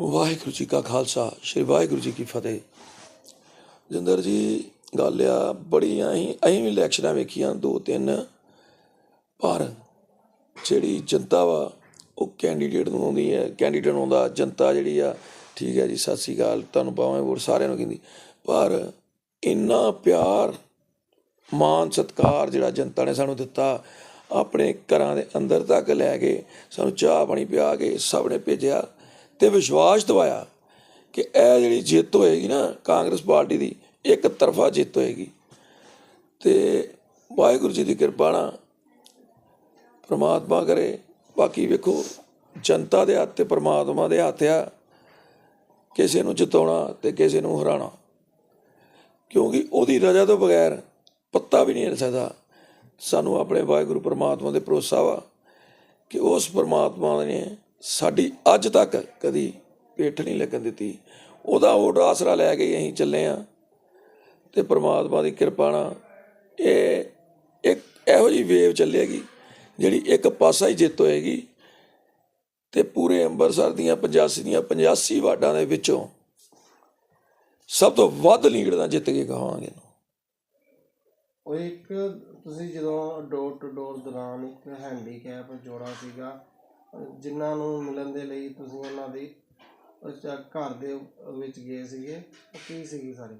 ਵਾਹਿਗੁਰੂ ਜੀ ਕਾ ਖਾਲਸਾ, ਸ੍ਰੀ ਵਾਹਿਗੁਰੂ ਜੀ ਕੀ ਫਤਿਹ। ਜਿੰਦਰ ਜੀ, ਗੱਲ ਆ ਬੜੀਆਂ ਹੀ, ਅਸੀਂ ਵੀ ਇਲੈਕਸ਼ਨਾਂ ਵੇਖੀਆਂ, ਦੋ ਤਿੰਨ। ਪਰ ਜਿਹੜੀ ਜਨਤਾ ਵਾ, ਉਹ ਕੈਂਡੀਡੇਟ ਨੂੰ ਆਉਂਦੀ ਹੈ, ਕੈਂਡੀਡੇਟ ਨੂੰ ਆਉਂਦਾ, ਜਨਤਾ ਜਿਹੜੀ ਆ, ਠੀਕ ਹੈ ਜੀ, ਸਤਿ ਸ੍ਰੀ ਅਕਾਲ, ਤੁਹਾਨੂੰ ਪਾਵਾਂ ਵੋਟ ਸਾਰਿਆਂ ਨੂੰ ਕਹਿੰਦੀ। ਪਰ ਇੰਨਾ ਪਿਆਰ ਮਾਨ ਸਤਕਾਰ ਜਿਹੜਾ ਜਨਤਾ ਨੇ ਸਾਨੂੰ ਦਿੱਤਾ, ਆਪਣੇ ਘਰਾਂ ਦੇ ਅੰਦਰ ਤੱਕ ਲੈ ਕੇ, ਸਾਨੂੰ ਚਾਹ ਪਾਣੀ ਪਿਆ ਕੇ, ਸਭ ਨੇ ਭੇਜਿਆ। ਤੇ ਵਿਸ਼ਵਾਸ ਦਿਵਾਇਆ ਕਿ ਇਹ ਜਿਹੜੀ ਜਿੱਤ ਹੋਏਗੀ ਨਾ ਕਾਂਗਰਸ ਪਾਰਟੀ ਦੀ, ਇੱਕ ਤਰਫਾ ਜਿੱਤ ਹੋਏਗੀ। ਤੇ ਵਾਹਿਗੁਰੂ ਜੀ ਦੀ ਕਿਰਪਾ ਨਾਲ ਪ੍ਰਮਾਤਮਾ ਕਰੇ। ਬਾਕੀ ਵੇਖੋ, ਜਨਤਾ ਦੇ ਹੱਥ ਤੇ, ਪ੍ਰਮਾਤਮਾ ਦੇ ਹੱਥ ਆ ਕਿਸੇ ਨੂੰ ਜਿਤਾਉਣਾ ਤੇ ਕਿਸੇ ਨੂੰ ਹਰਾਉਣਾ। ਕਿਉਂਕਿ ਉਹਦੀ ਰਜ਼ਾ ਤੋਂ ਬਗੈਰ ਪੱਤਾ ਵੀ ਨਹੀਂ ਹਿਲ ਸਕਦਾ। ਸਾਨੂੰ ਆਪਣੇ ਵਾਹਿਗੁਰੂ ਪ੍ਰਮਾਤਮਾ ਦੇ ਭਰੋਸਾ ਵਾ ਕਿ ਉਸ ਪ੍ਰਮਾਤਮਾ ਨੇ ਸਾਡੀ ਅੱਜ ਤੱਕ ਕਦੀ ਪੇਠ ਨਹੀਂ ਲੱਗਣ ਦਿੱਤੀ। ਉਹਦਾ ਉਹ ਆਸਰਾ ਲੈ ਕੇ ਅਸੀਂ ਚੱਲੇ ਆ ਤੇ ਪ੍ਰਮਾਤਮਾ ਦੀ ਕਿਰਪਾ ਨਾਲ ਇਹ ਇੱਕ ਇਹੋ ਜਿਹੀ ਵੇਵ ਚੱਲੇਗੀ ਜਿਹੜੀ ਇੱਕ ਪਾਸਾ ਹੀ ਜਿੱਤ ਹੋਏਗੀ ਤੇ ਪੂਰੇ ਅੰਮ੍ਰਿਤਸਰ ਦੀਆਂ 85 ਦੀਆਂ 85 ਵਾਰਡਾਂ ਦੇ ਵਿੱਚੋਂ ਸਭ ਤੋਂ ਵੱਧ ਲੀਡ ਨਾਲ ਜਿੱਤ ਕੇ ਕਹਾਂਗੇ ਉਹ ਇੱਕ ਤੁਸੀਂ ਜਦੋਂ ਡੋਰ ਟੂ ਡੋਰ ਦੌਰਾਨ ਇੱਕ ਹੈਂਡੀਕੈਪ ਜੋੜਾ ਸੀਗਾ ਜਿਨ੍ਹਾਂ ਨੂੰ ਮਿਲਣ ਦੇ ਲਈ ਤੁਸੀਂ ਉਹਨਾਂ ਦੀ ਘਰ ਦੇ ਵਿੱਚ ਗਏ ਸੀਗੇ, ਉਹ ਕੀ ਸੀਗੀ ਸਾਰੀ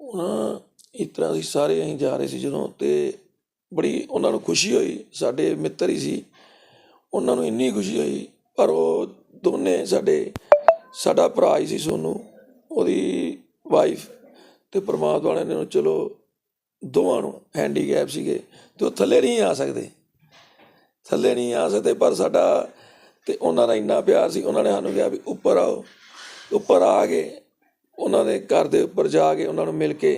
ਉਹਨਾਂ ਇਸ ਤਰ੍ਹਾਂ ਅਸੀਂ ਸਾਰੇ ਅਸੀਂ ਜਾ ਰਹੇ ਸੀ ਜਦੋਂ ਤੇ ਬੜੀ ਉਹਨਾਂ ਨੂੰ ਖੁਸ਼ੀ ਹੋਈ, ਸਾਡੇ ਮਿੱਤਰ ਹੀ ਸੀ। ਉਹਨਾਂ ਨੂੰ ਇੰਨੀ ਖੁਸ਼ੀ ਹੋਈ, ਪਰ ਉਹ ਦੋਨੇ ਸਾਡੇ, ਸਾਡਾ ਭਰਾ ਹੀ ਸੀ ਸੋਨੂੰ, ਉਹਦੀ ਵਾਈਫ ਤੇ ਪ੍ਰਮਾਤਮਾ ਨੇ ਚਲੋ ਦੋਵਾਂ ਨੂੰ ਹੈਂਡੀਕੈਪ ਸੀਗੇ ਤੇ ਉਹ ਥੱਲੇ ਨਹੀਂ ਆ ਸਕਦੇ। ਥੱਲੇ ਨਹੀਂ ਆ ਸਕਦੇ, ਪਰ ਸਾਡਾ ਤੇ ਉਹਨਾਂ ਦਾ ਇੰਨਾ ਪਿਆਰ ਸੀ, ਉਹਨਾਂ ਨੇ ਸਾਨੂੰ ਕਿਹਾ ਵੀ ਉੱਪਰ ਆਓ। ਉੱਪਰ ਆ ਕੇ ਉਹਨਾਂ ਦੇ ਘਰ ਦੇ ਉੱਪਰ ਜਾ ਕੇ ਉਹਨਾਂ ਨੂੰ ਮਿਲ ਕੇ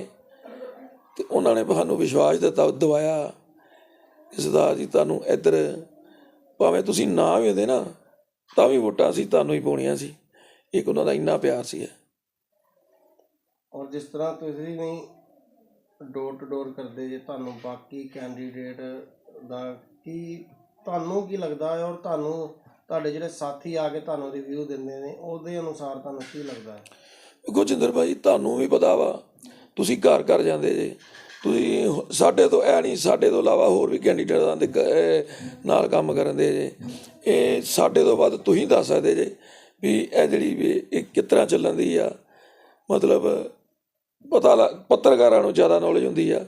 ਤੇ ਉਹਨਾਂ ਨੇ ਸਾਨੂੰ ਵਿਸ਼ਵਾਸ ਦਿੱਤਾ ਦਵਾਇਆ ਕਿ ਸਰਦਾਰ ਜੀ, ਤੁਹਾਨੂੰ ਇੱਧਰ ਭਾਵੇਂ ਤੁਸੀਂ ਨਾ ਵੀ ਹੁੰਦੇ ਨਾ, ਤਾਂ ਵੀ ਵੋਟਾਂ ਸੀ, ਤੁਹਾਨੂੰ ਹੀ ਪਾਉਣੀਆਂ ਸੀ। ਇੱਕ ਉਹਨਾਂ ਦਾ ਇੰਨਾ ਪਿਆਰ ਸੀ। ਔਰ ਜਿਸ ਤਰ੍ਹਾਂ ਤੁਸੀਂ ਨਹੀਂ ਡੋਰ ਟੂ ਡੋਰ ਕਰਦੇ ਜੇ, ਤੁਹਾਨੂੰ ਬਾਕੀ ਕੈਂਡੀਡੇਟ ਦਾ ਕੀ ਤੁਹਾਨੂੰ ਕੀ ਲੱਗਦਾ ਹੈ ਔਰ ਤੁਹਾਨੂੰ, ਤੁਹਾਡੇ ਜਿਹੜੇ ਸਾਥੀ ਆ ਕੇ ਤੁਹਾਨੂੰ ਰਿਵਿਊ ਦਿੰਦੇ ਨੇ, ਉਹਦੇ ਅਨੁਸਾਰ ਤੁਹਾਨੂੰ ਕੀ ਲੱਗਦਾ ਹੈ? ਗੁਰਜਿੰਦਰ ਭਾਈ, ਤੁਹਾਨੂੰ ਵੀ ਪਤਾ ਵਾ, ਤੁਸੀਂ ਘਰ ਘਰ ਜਾਂਦੇ ਜੇ, ਤੁਸੀਂ ਸਾਡੇ ਤੋਂ ਐ ਨਹੀਂ, ਸਾਡੇ ਤੋਂ ਇਲਾਵਾ ਹੋਰ ਵੀ ਕੈਂਡੀਡੇਟਾਂ ਦੇ ਕ- ਨਾਲ ਕੰਮ ਕਰਨ ਦੇ ਜੇ। ਇਹ ਸਾਡੇ ਤੋਂ ਵੱਧ ਤੁਸੀਂ ਦੱਸ ਸਕਦੇ ਜੇ ਵੀ ਇਹ ਜਿਹੜੀ ਵੀ ਇਹ ਕਿਸ ਤਰ੍ਹਾਂ ਚੱਲਣ ਦੀ ਆ। ਮਤਲਬ ਪਤਾ ਲੱਗ ਪੱਤਰਕਾਰਾਂ ਨੂੰ ਜ਼ਿਆਦਾ ਨੌਲੇਜ ਹੁੰਦੀ ਆ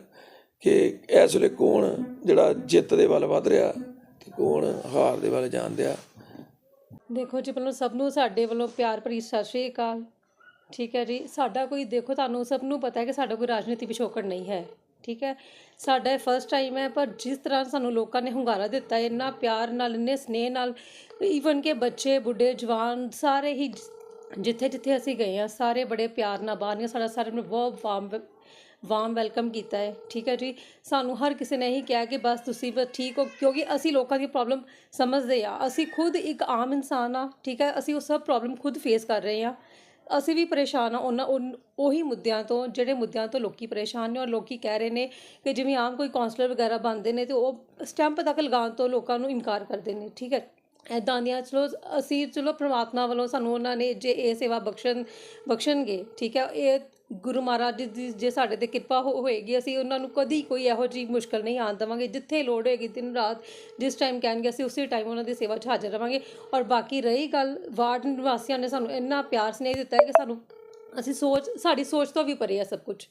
ਕਿ ਇਸ ਵੇਲੇ ਕੌਣ ਜਿਹੜਾ ਜਿੱਤ ਦੇ ਵੱਲ ਵੱਧ ਰਿਹਾ। ਤੇ ਕੌਣ ਹਾਰ ਦੇ ਵੱਲ ਜਾਂਦੇ ਆ ਦੇਖੋ ਜੀ, ਪਹਿਲਾਂ ਸਭ ਨੂੰ ਸਾਡੇ ਵੱਲੋਂ ਪਿਆਰ ਭਰੀ ਸਤਿ ਸ਼੍ਰੀ ਅਕਾਲ। ਠੀਕ ਹੈ ਜੀ, ਸਾਡਾ ਕੋਈ ਦੇਖੋ, ਤੁਹਾਨੂੰ ਸਭ ਨੂੰ ਪਤਾ ਹੈ ਕਿ ਸਾਡਾ ਕੋਈ ਰਾਜਨੀਤੀ ਪਿਛੋਕੜ ਨਹੀਂ ਹੈ। ਠੀਕ ਹੈ, ਸਾਡਾ ਇਹ ਫਸਟ ਟਾਈਮ ਹੈ, ਪਰ ਜਿਸ ਤਰ੍ਹਾਂ ਸਾਨੂੰ ਲੋਕਾਂ ਨੇ ਹੁੰਗਾਰਾ ਦਿੱਤਾ, ਇੰਨਾ ਪਿਆਰ ਨਾਲ, ਇੰਨੇ ਸਨੇਹ ਨਾਲ ਈਵਨ ਕਿ ਬੱਚੇ, ਬੁੱਢੇ, ਜਵਾਨ, ਸਾਰੇ ਹੀ ਜਿੱਥੇ ਜਿੱਥੇ ਅਸੀਂ ਗਏ ਹਾਂ, ਸਾਰੇ ਬੜੇ ਪਿਆਰ ਨਾਲ ਬਾਹਰ ਨੇ, ਸਾਡਾ ਸਾਰਿਆਂ ਨੇ ਬਹੁਤ ਵਾਰਮ ਵਾਰਮ ਵੈਲਕਮ ਕੀਤਾ ਹੈ, ਠੀਕ ਹੈ ਜੀ? ਸਾਨੂੰ ਹਰ ਕਿਸੇ ਨੇ ਇਹੀ ਕਿਹਾ ਕਿ ਬਸ ਤੁਸੀਂ ਬਸ ਠੀਕ ਹੋ, ਕਿਉਂਕਿ ਅਸੀਂ ਲੋਕਾਂ ਦੀ ਪ੍ਰੋਬਲਮ ਸਮਝਦੇ ਆ ਅਸੀਂ ਖੁਦ ਇੱਕ ਆਮ ਇਨਸਾਨ ਆ ਠੀਕ ਹੈ? ਅਸੀਂ ਉਹ ਸਭ ਪ੍ਰੋਬਲਮ ਖੁਦ ਫੇਸ ਕਰ ਰਹੇ ਆ ਅਸੀਂ ਵੀ ਪਰੇਸ਼ਾਨ ਆ ਉਹਨਾਂ, ਉਨ- ਉਹੀ ਮੁੱਦਿਆਂ ਤੋਂ, ਜਿਹੜੇ ਮੁੱਦਿਆਂ ਤੋਂ ਲੋਕੀ ਪਰੇਸ਼ਾਨ ਨੇ ਔਰ ਲੋਕੀ ਕਹਿ ਰਹੇ ਨੇ ਕਿ ਜਿਵੇਂ ਆਮ ਕੋਈ ਕਾਉਂਸਲਰ ਵਗੈਰਾ ਬਣਦੇ ਨੇ ਤੇ ਉਹ ਸਟੈਂਪ ਤੱਕ ਲਗਾਉਣ ਤੋਂ ਲੋਕਾਂ ਨੂੰ ਇਨਕਾਰ ਕਰਦੇ ਨੇ, ਠੀਕ ਹੈ? ਇੱਦਾਂ ਦੀਆਂ, ਚਲੋ, ਅਸੀਂ ਚਲੋ ਪਰਮਾਤਮਾ ਵੱਲੋਂ ਸਾਨੂੰ ਉਹਨਾਂ ਨੇ ਜੇ ਇਹ ਸੇਵਾ ਬਖਸ਼ਣ, ਬਖਸ਼ਣਗੇ, ਠੀਕ ਹੈ, ਇਹ ਗੁਰੂ ਮਹਾਰਾਜ ਜੀ ਦੀ ਜੇ ਸਾਡੇ ਤੇ ਕਿਰਪਾ ਹੋ- ਹੋਏਗੀ, ਅਸੀਂ ਉਹਨਾਂ ਨੂੰ ਕਦੀ ਕੋਈ ਇਹੋ ਜਿਹੀ ਮੁਸ਼ਕਲ ਨਹੀਂ ਆਉਣ ਦੇਵਾਂਗੇ, ਜਿੱਥੇ ਲੋੜ ਹੋਏਗੀ ਦਿਨ ਰਾਤ, ਜਿਸ ਟਾਈਮ ਕਹਿਣਗੇ, ਅਸੀਂ ਉਸੇ ਟਾਈਮ ਉਹਨਾਂ ਦੀ ਸੇਵਾ 'ਚ ਹਾਜ਼ਰ ਰਵਾਂਗੇ। ਔਰ ਬਾਕੀ ਰਹੀ ਗੱਲ, ਵਾਰਡ ਨਿਵਾਸੀਆਂ ਨੇ ਸਾਨੂੰ ਇੰਨਾ ਪਿਆਰ ਸਨੇਹ ਦਿੱਤਾ ਹੈ ਕਿ ਸਾਨੂੰ, ਅਸੀਂ ਸੋਚ, ਸਾਡੀ ਸੋਚ ਤੋਂ ਵੀ ਪਰੇ ਆ ਸਭ ਕੁਝ